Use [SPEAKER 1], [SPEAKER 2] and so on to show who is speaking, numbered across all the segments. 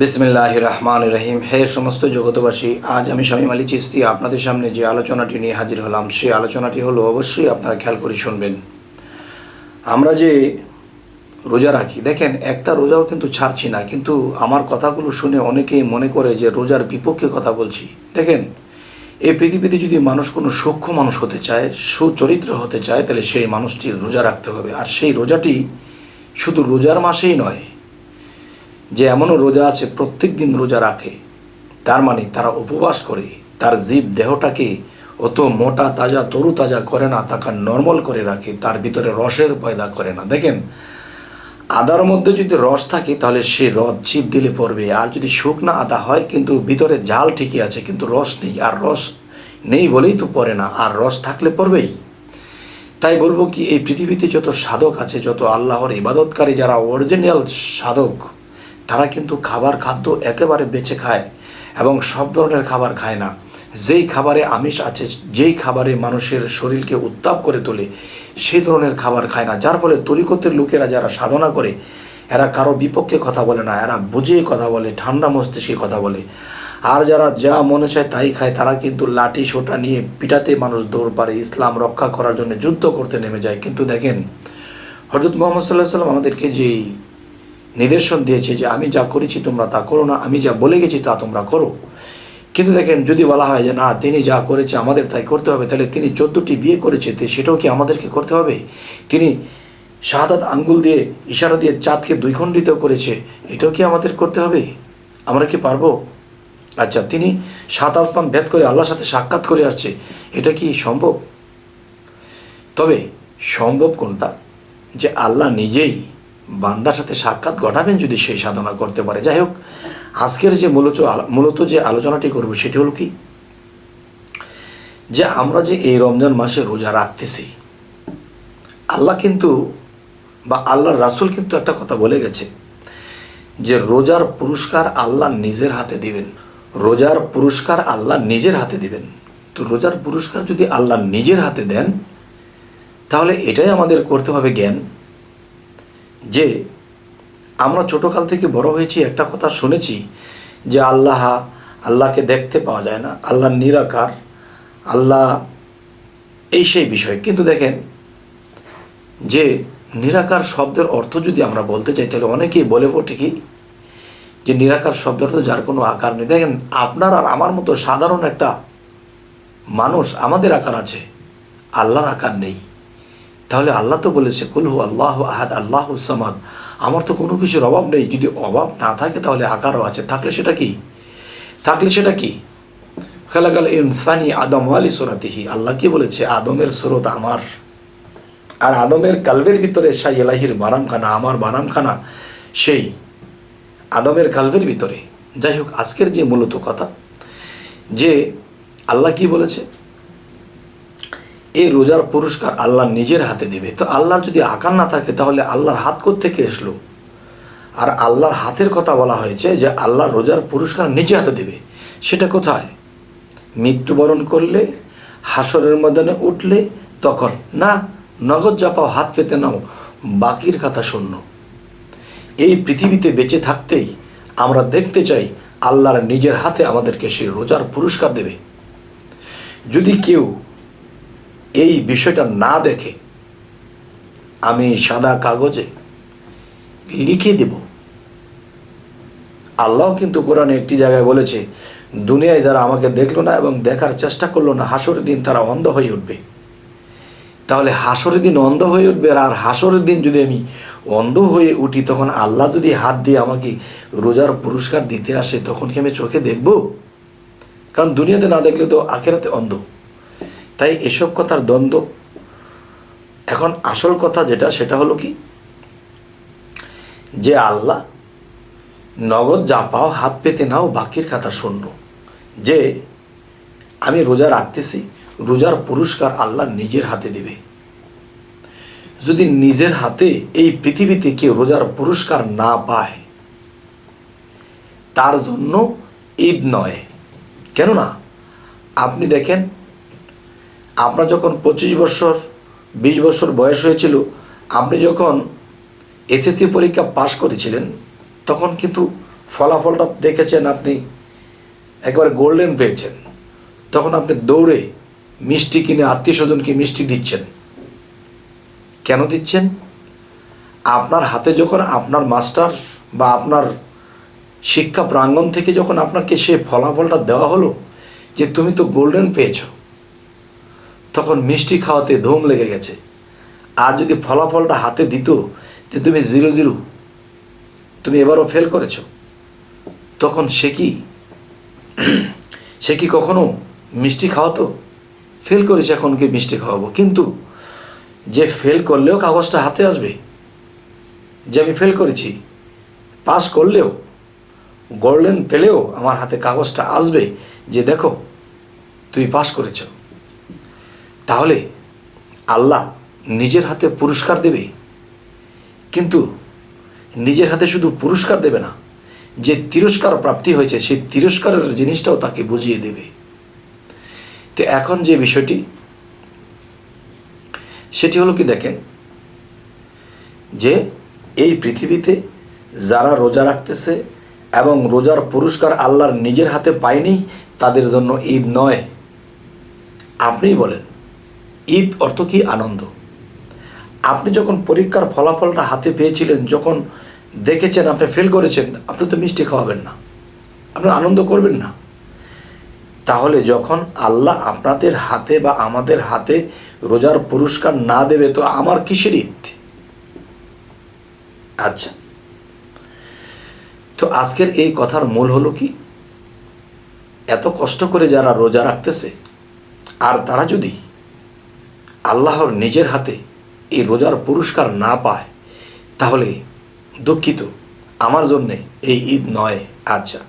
[SPEAKER 1] বিসমিল্লাহ রহমান রহিম হে সমস্ত জগতবাসী আজ আমি স্বামী আলী চিস্তি আপনাদের সামনে যে আলোচনাটি নিয়ে হাজির হলাম, সেই আলোচনাটি হলো অবশ্যই আপনারা খেয়াল করে শুনবেন। আমরা যে রোজা রাখি, দেখেন, একটা রোজাও কিন্তু ছাড়ছি না, কিন্তু আমার কথাগুলো শুনে অনেকেই মনে করে যে রোজার বিপক্ষে কথা বলছি। দেখেন, এই পৃথিবীতে যদি মানুষ কোনো সূক্ষ্ম মানুষ হতে চায়, সুচরিত্র হতে চায়, তাহলে সেই মানুষটির রোজা রাখতে হবে। আর সেই রোজাটি শুধু রোজার মাসেই নয় যে এমনও রোজা আছে প্রত্যেক দিন রোজা রাখে। তার মানে তারা উপবাস করে, তার জীব দেহটাকে অত মোটা, তাজা তরু তাজা করে না, তাকে নর্মাল করে রাখে, তার ভিতরে রসের পয়দা করে না। দেখেন, আদার মধ্যে যদি রস থাকে, তাহলে সে রস চিপ দিলে পড়বে। আর যদি শুকনা আদা হয়, কিন্তু ভিতরে জাল ঠিকই আছে, কিন্তু রস নেই। আর রস নেই বলেই তো পড়ে না, আর রস থাকলে পড়বেই। তাই বলব কি, এই পৃথিবীতে যত সাধক আছে, যত আল্লাহর ইবাদতকারী, যারা অরিজিনাল সাধক তারা কিন্তু খাবার খাদ্য একেবারে বেছে খায় এবং সব ধরনের খাবার খায় না। যেই খাবারে আমিষ আছে, যেই খাবারে মানুষের শরীরকে উত্তাপ করে তোলে, সেই ধরনের খাবার খায় না। যার ফলে তরিকতের লোকেরা যারা সাধনা করে, এরা কারও বিপক্ষে কথা বলে না, এরা বুঝিয়ে কথা বলে, ঠান্ডা মস্তিষ্কে কথা বলে। আর যারা যা মনে চায় তাই খায়, তারা কিন্তু লাঠি, সোটা নিয়ে পিটাতে মানুষ দৌড় পারে, ইসলাম রক্ষা করার জন্য যুদ্ধ করতে নেমে যায়। কিন্তু দেখেন হজরত মোহাম্মদ সাল্লাহ সাল্লাম আমাদেরকে যেই নিদর্শন দিয়েছে যে আমি যা করেছি তোমরা তা করো না, আমি যা বলে গেছি তা তোমরা করো। কিন্তু দেখেন, যদি বলা হয় যে না, তিনি যা করেছে আমাদের তাই করতে হবে, তাহলে তিনি চোদ্দোটি বিয়ে করেছে সেটাও কি আমাদেরকে করতে হবে? তিনি শাহাদাত আঙ্গুল দিয়ে, ইশারা দিয়ে চাঁদকে দুই খণ্ডিত করেছে, এটাও কি আমাদের করতে হবে? আমরা কি পারব? আচ্ছা তিনি সাত আসমান ভেদ করে আল্লাহর সাথে সাক্ষাৎ করে আসছে, এটা কি সম্ভব? তবে সম্ভব কোনটা? যে আল্লাহ নিজেই বান্দার সাথে সাক্ষাৎ ঘটাবেন যদি সেই সাধনা করতে পারে। যাই হোক, আজকের যে মূলত মূলত যে আলোচনাটি করব সেটি হলো কি? যে আমরা যে এই রমজান মাসে রোজা রাখতেছি, আল্লাহ কিন্তু বা আল্লাহর রাসুল কিন্তু একটা কথা বলে গেছে যে রোজার পুরস্কার আল্লাহ নিজের হাতে দিবেন। রোজার পুরস্কার আল্লাহ নিজের হাতে দিবেন। তো রোজার পুরস্কার যদি আল্লাহ নিজের হাতে দেন, তাহলে এটাই আমাদের করতে হবে জ্ঞান। যে আমরা ছোটোকাল থেকে বড় হয়েছি, একটা কথা শুনেছি যে আল্লাহ, আল্লাহকে দেখতে পাওয়া যায় না, আল্লাহ নিরাকার, আল্লাহ এই সেই বিষয়। কিন্তু দেখেন যে নিরাকার শব্দের অর্থ যদি আমরা বলতে চাই, তাহলে অনেকেই বলে ওঠে কি? যে নিরাকার শব্দ অর্থ যার কোনো আকার নেই। দেখেন আপনার আর আমার মতো সাধারণ একটা মানুষ আমাদের আকার আছে, আল্লাহর আকার নেই। তাহলে আল্লাহ তো বলেছে, কুলহু আল্লাহ আহাদ, আল্লাহ সামাদ। আমার তো কোনো কিছুর অভাব নেই। যদি অভাব না থাকে তাহলে আকারও আছে। থাকলে সেটা কি? থাকলে সেটা কি? খেলাকাল ইনসানি আদম আলী সোরাতিহি। আল্লাহ কি বলেছে? আদমের স্রোত আমার। আর আদমের কালবের ভিতরে সাই এলাহির বারামখানা, আমার বারামখানা সেই আদমের কালবের ভিতরে। যাই হোক, আজকের যে মূলত কথা, যে আল্লাহ কি বলেছে? এই রোজার পুরস্কার আল্লাহ নিজের হাতে দেবে। তো আল্লাহর যদি আকার না থাকে, তাহলে আল্লাহর হাত থেকে এসলো? আর আল্লাহর হাতের কথা বলা হয়েছে যে আল্লাহ রোজার পুরস্কার নিজে হাতে দেবে। সেটা কোথায়? মৃত্যুবরণ করলে, হাসরের ময়দানে উঠলে, তখন? না, নগদ জাপাও হাত পেতে নাও, বাকির কথা শূন্য। এই পৃথিবীতে বেঁচে থাকতেই আমরা দেখতে চাই আল্লাহর নিজের হাতে আমাদেরকে সেই রোজার পুরস্কার দেবে। যদি কেউ এই বিষয়টা না দেখে আমি সাদা কাগজে লিখে দেব। আল্লাহ কিন্তু কোরআনে একটি জায়গায় বলেছে, দুনিয়ায় যারা আমাকে দেখল না এবং দেখার চেষ্টা করল না, হাসরের দিন তারা অন্ধ হয়ে উঠবে। তাহলে হাসরের দিন অন্ধ হয়ে উঠবে আর হাসরের দিন যদি আমি অন্ধ হয়ে উঠি, তখন আল্লাহ যদি হাত দিয়ে আমাকে রোজার পুরস্কার দিতে আসে, তখন কি আমি চোখে দেখব? কারণ দুনিয়াতে না দেখলে তো আখেরাতে অন্ধ। তাই এসব কথার দ্বন্দ্ব। এখন আসল কথা যেটা, সেটা হলো কি? যে আল্লাহ নগদ যা পাও হাত পেতে নাও, বাকির খাতা শূন্য। যে আমি রোজা রাখতেছি, রোজার পুরস্কার আল্লাহ নিজের হাতে দেবে। যদি নিজের হাতে এই পৃথিবীতে কেউ রোজার পুরস্কার না পায়, তার জন্য ঈদ নয়। কেননা, আপনি দেখেন আপনার যখন পঁচিশ বছর, বিশ বছর বয়স হয়েছিল, আপনি যখন এসএসসি পরীক্ষা পাশ করেছিলেন, তখন কিন্তু ফলাফলটা দেখেছেন আপনি একবার গোল্ডেন পেয়েছেন। তখন আপনি দৌড়ে মিষ্টি কিনে, আত্মীয় স্বজনকে মিষ্টি দিচ্ছেন। কেন দিচ্ছেন? আপনার হাতে যখন আপনার মাস্টার বা আপনার শিক্ষা প্রাঙ্গণ থেকে যখন আপনাকে সে ফলাফলটা দেওয়া হলো যে তুমি তো গোল্ডেন পেয়েছ তখন মিষ্টি খাওয়াতে ধুম লেগে গেছে। আর যদি ফলাফলটা হাতে দিত যে তুমি জিরো জিরো, তুমি এবারও ফেল করেছ, তখন সে কি সে কি কখনো মিষ্টি খাওয়াতো? ফেল করেছে এখন কি মিষ্টি খাওয়াবো? কিন্তু যে ফেল করলেও কাগজটা হাতে আসবে, যে আমি ফেল করেছি, পাস করলেও গোল্ডেন পেলেও আমার হাতে কাগজটা আসবে যে দেখো, তুমি পাস করেছ। তাহলে আল্লাহ নিজের হাতে পুরস্কার দেবে। কিন্তু নিজের হাতে শুধু পুরস্কার দেবে না, যে তিরস্কার প্রাপ্তি হয়েছে, সেই তিরস্কারের জিনিসটাও তাকে বুঝিয়ে দেবে। তো এখন যে বিষয়টি, সেটি হলো কি দেখেন, যে এই পৃথিবীতে যারা রোজা রাখতেছে এবং রোজার পুরস্কার আল্লাহর নিজের হাতে পায়নি, তাদের জন্য ঈদ নয়। আপনিই বলেন। ঈদ অর্থ কি আনন্দ? আপনি যখন পরীক্ষার ফলাফলটা হাতে পেয়েছিলেন, যখন দেখেছেন, আপনি ফেল করেছেন, আপনি তো মিষ্টি খাওয়াবেন না। আপনি আনন্দ করবেন না। তাহলে যখন আল্লাহ আপনাদের হাতে বা আমাদের হাতে রোজার পুরস্কার না দেবে, তো আমার কিসের ঈদ? আচ্ছা। তো আজকের এই কথার মূল হলো কি? এত কষ্ট করে যারা রোজা রাখতেছে, আর তারা যদি আল্লাহর নিজের হাতে এই রোজার পুরস্কার না পায়, তাহলে দুঃখিত। আমার জন্যে এই ঈদ নয় আচ্ছা।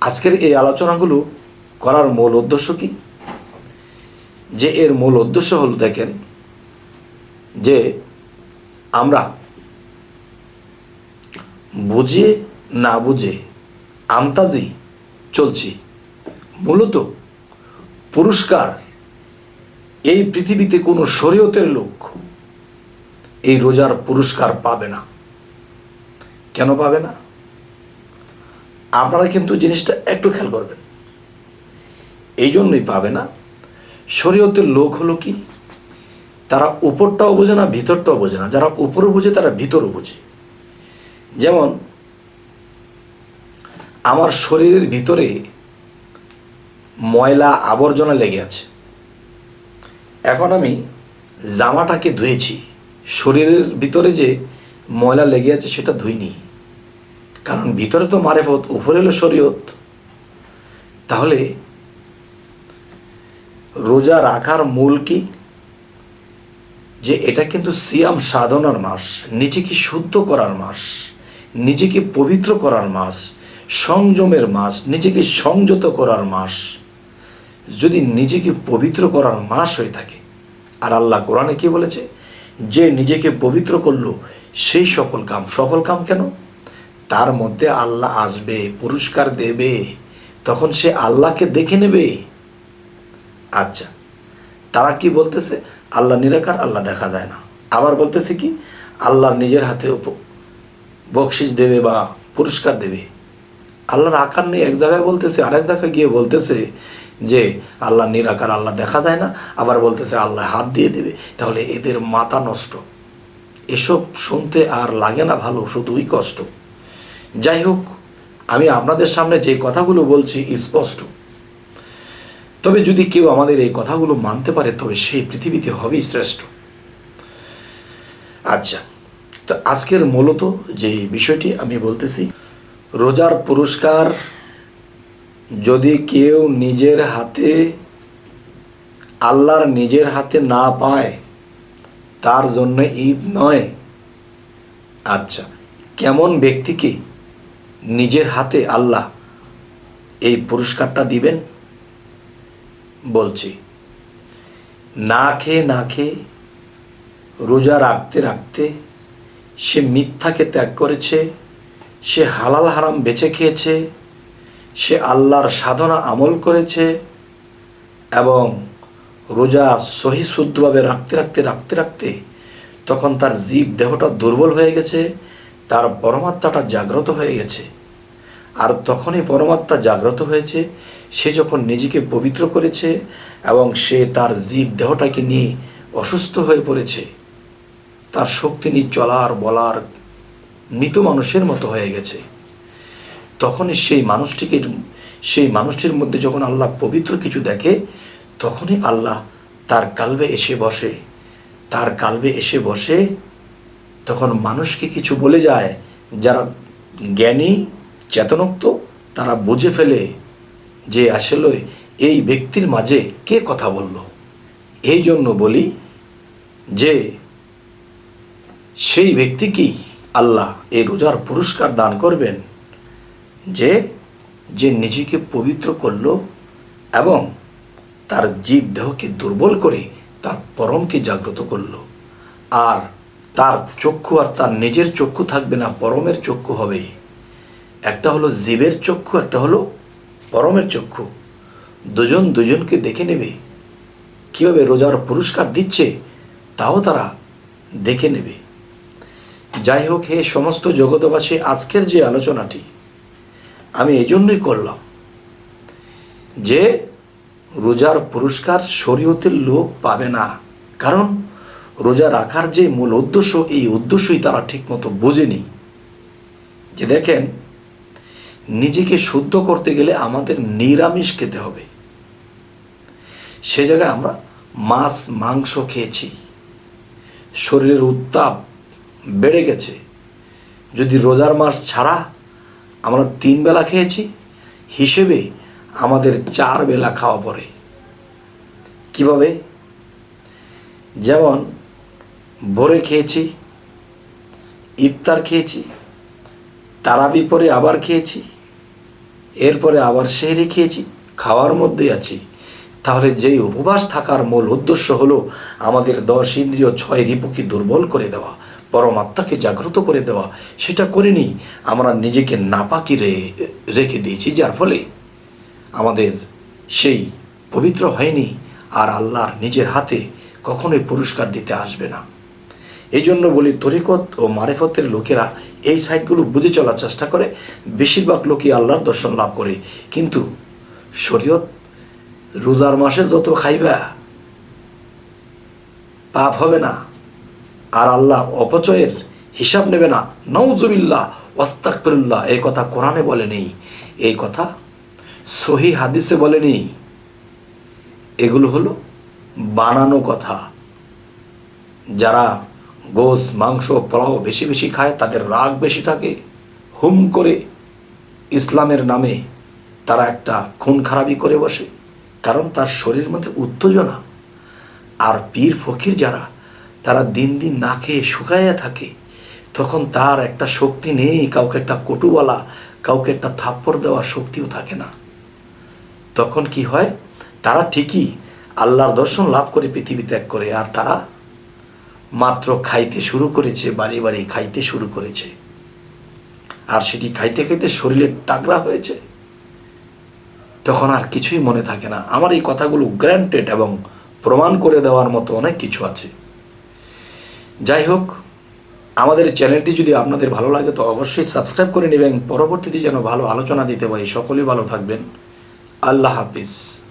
[SPEAKER 1] আজকের এই আলোচনাগুলো করার মূল উদ্দেশ্য কি? যে এর মূল উদ্দেশ্য হল দেখেন, যে আমরা বুঝে না বুঝে আমতাজি চলছি। মূলত পুরস্কার এই পৃথিবীতে কোনো শরীয়তের লোক এই রোজার পুরস্কার পাবে না। কেন পাবে না? আপনারা কিন্তু জিনিসটা একটু খেয়াল করবেন। এই জন্যই পাবে না। শরীয়তের লোক হলো কি? তারা উপরটাও বোঝে না, ভিতরটাও বোঝে না। যারা উপরও বোঝে, তারা ভিতরও বোঝে। যেমন, আমার শরীরের ভিতরে ময়লা আবর্জনা লেগে আছে। এখন আমি জামাটাকে ধুয়েছি। শরীরের ভিতরে যে ময়লা লেগে আছে সেটা ধুইনি। কারণ ভিতরে তো মারেফত, উপরে হলো শরীয়ত। তাহলে রোজা রাখার মূল কি? যে এটা কিন্তু সিয়াম সাধনার মাস, নিজেকে শুদ্ধ করার মাস, নিজেকে পবিত্র করার মাস, সংযমের মাস, নিজেকে সংযত করার মাস। যদি নিজেকে পবিত্র করার মাস হয়ে থাকে, আর আল্লাহ কোরআনে কি বলেছে? যে নিজেকে পবিত্র করল, সেই সকল কাম সফল কাম কেন? তার মধ্যে আল্লাহ আসবে, পুরস্কার দেবে, তখন সে আল্লাহকে দেখে নেবে। আচ্ছা তারা কি বলতেছে? আল্লাহ নিরাকার, আল্লাহ দেখা যায় না। আবার বলতেছে কি? আল্লাহ নিজের হাতে বকশিস দেবে বা পুরস্কার দেবে। আল্লাহর আকার নেই, এক জায়গায় বলতেছে, আরেক জায়গায় গিয়ে বলতেছে যে আল্লাহ নিরাকার আল্লাহ দেখা যায় না, আবার বলতেছে আল্লাহ হাত দিয়ে দেবে। তাহলে এদের মাথা নষ্ট। এসব শুনতে আর লাগে না ভালো, শুধুই কষ্ট। যাই হোক, আমি আপনাদের সামনে যে কথাগুলো বলছি স্পষ্ট। তবে যদি কেউ আমাদের এই কথাগুলো মানতে পারে, তবে সেই পৃথিবীতে হবেই শ্রেষ্ঠ। আচ্ছা তো আজকের মূলত যে বিষয়টি আমি বলতেছি, রোজার পুরস্কার যদি কেউ নিজের হাতে, আল্লাহর নিজের হাতে না পায়, তার জন্য ঈদ নয়। আচ্ছা কেমন ব্যক্তিকে নিজের হাতে আল্লাহ এই পুরস্কারটা দিবেন? বলছি, না খেয়ে না খেয়ে, রোজা রাখতে রাখতে সে মিথ্যাকে ত্যাগ করেছে, সে হালাল হারাম বেছে খেয়েছে সে আল্লাহর সাধনা আমল করেছে এবং রোজা সহি শুদ্ধভাবে রাখতে রাখতে রাখতে রাখতে তখন তার জীব দেহটা দুর্বল হয়ে গেছে, তার পরমাত্মাটা জাগ্রত হয়ে গেছে। আর তখনই পরমাত্মা জাগ্রত হয়েছে, সে যখন নিজেকে পবিত্র করেছে এবং সে তার জীব দেহটাকে নিয়ে অসুস্থ হয়ে পড়েছে, তার শক্তি নিয়ে চলার, বলার মৃত মানুষের মতো হয়ে গেছে। তখনই সেই মানুষটিকে, সেই মানুষটির মধ্যে যখন আল্লাহ পবিত্র কিছু দেখে, তখনই আল্লাহ তার কালবে এসে বসে। তার কালবে এসে বসে, তখন মানুষকে কিছু বলে যায়, যারা জ্ঞানী, চেতনোক্ত, তারা বুঝে ফেলে যে আসলে এই ব্যক্তির মাঝে কে কথা বলল। এই জন্য বলি যে, সেই ব্যক্তিকেই আল্লাহ এই রোজার পুরস্কার দান করবেন? যে যে নিজেকে পবিত্র করল এবং তার জীব দেহকে দুর্বল করে তার পরমকে জাগ্রত করল। আর তার চক্ষু আর তার নিজের চক্ষু থাকবে না, পরমের চক্ষু হবে। একটা হলো জীবের চক্ষু, একটা হলো পরমের চক্ষু। দুজন দুজনকে দেখে নেবে। কীভাবে রোজার পুরস্কার দিচ্ছে, তাও তারা দেখে নেবে। যাই হোক, হে সমস্ত জগতবাসী আজকের যে আলোচনাটি আমি এই জন্যই করলাম যে রোজার পুরস্কার শরীয়তের লোক পাবে না। কারণ রোজা রাখার যে মূল উদ্দেশ্য, এই উদ্দেশ্যই তারা ঠিকমতো বোঝেনি। যে দেখেন, নিজেকে শুদ্ধ করতে গেলে আমাদের নিরামিষ খেতে হবে। সে জায়গায় আমরা মাছ, মাংস খেয়েছি। শরীরের উত্তাপ বেড়ে গেছে। যদি রোজার মাস ছাড়া আমরা তিন বেলা খেয়েছি, হিসেবে আমাদের চার বেলা খাওয়া পড়ে কীভাবে? যেমন ভোরে খেয়েছি, ইফতার খেয়েছি, তারাবি পরে আবার খেয়েছি, এরপরে আবার সেহরি খেয়েছি, খাওয়ার মধ্যে আছি। তাহলে যেই উপবাস থাকার মূল উদ্দেশ্য হলো আমাদের দশ ইন্দ্রিয় ছয় রিপুকে দুর্বল করে দেওয়া। পরমাত্মাকে জাগ্রত করে দেওয়া, সেটা করিনি, আমরা নিজেকে নাপাকি রে, রেখে দিয়েছি, যার ফলে আমাদের সেই পবিত্র হয়নি, আর আল্লাহর নিজের হাতে কখনোই পুরস্কার দিতে আসবে না। এই জন্য বলি, তরিকত ও মারেফতের লোকেরা এই সাইটগুলো বুঝে চলার চেষ্টা করে, বেশিরভাগ লোকই আল্লাহর দর্শন লাভ করে। কিন্তু শরীয়ত রোজার মাসে যত খাইবা, পাপ হবে না। আর আল্লাহ অপচয়ের হিসাব নেবে না। নৌজবিল্লা ওস্তাকফিরুল্লাহ এই কথা কোরআনে বলেনি। এই কথা সহি হাদিসে বলেনি। এগুলো হলো বানানো কথা। যারা গোস মাংস, পোলাও বেশি বেশি খায়, তাদের রাগ বেশি থাকে। হুম করে ইসলামের নামে তারা একটা খুন খারাপি করে বসে। কারণ তার শরীর মধ্যে উত্তেজনা। আর পীর ফকির যারা তারা দিন দিন না খেয়ে শুকাইয়া থাকে, তখন তার একটা শক্তি নেই, কাউকে একটা কটু বলা কাউকে একটা থাপ্পড় দেওয়ার শক্তিও থাকে না। তখন কি হয়? তারা ঠিকই আল্লাহর দর্শন লাভ করে পৃথিবী ত্যাগ করে, আর তারা মাত্র খাইতে শুরু করেছে, বাড়ি বাড়ি খাইতে শুরু করেছে। আর সেটি খাইতে খাইতে শরীরের টাকরা হয়েছে। তখন আর কিছুই মনে থাকে না। আমার এই কথাগুলো গ্র্যান্টেড এবং প্রমাণ করে দেওয়ার মতো অনেক কিছু আছে। যাই হোক, আমাদের চ্যানেলটি যদি আপনাদের ভালো লাগে, তো অবশ্যই সাবস্ক্রাইব করে নেবেন। পরবর্তীতে যেন ভালো আলোচনা দিতে পারি, সকলেই ভালো থাকবেন। আল্লাহ হাফিজ।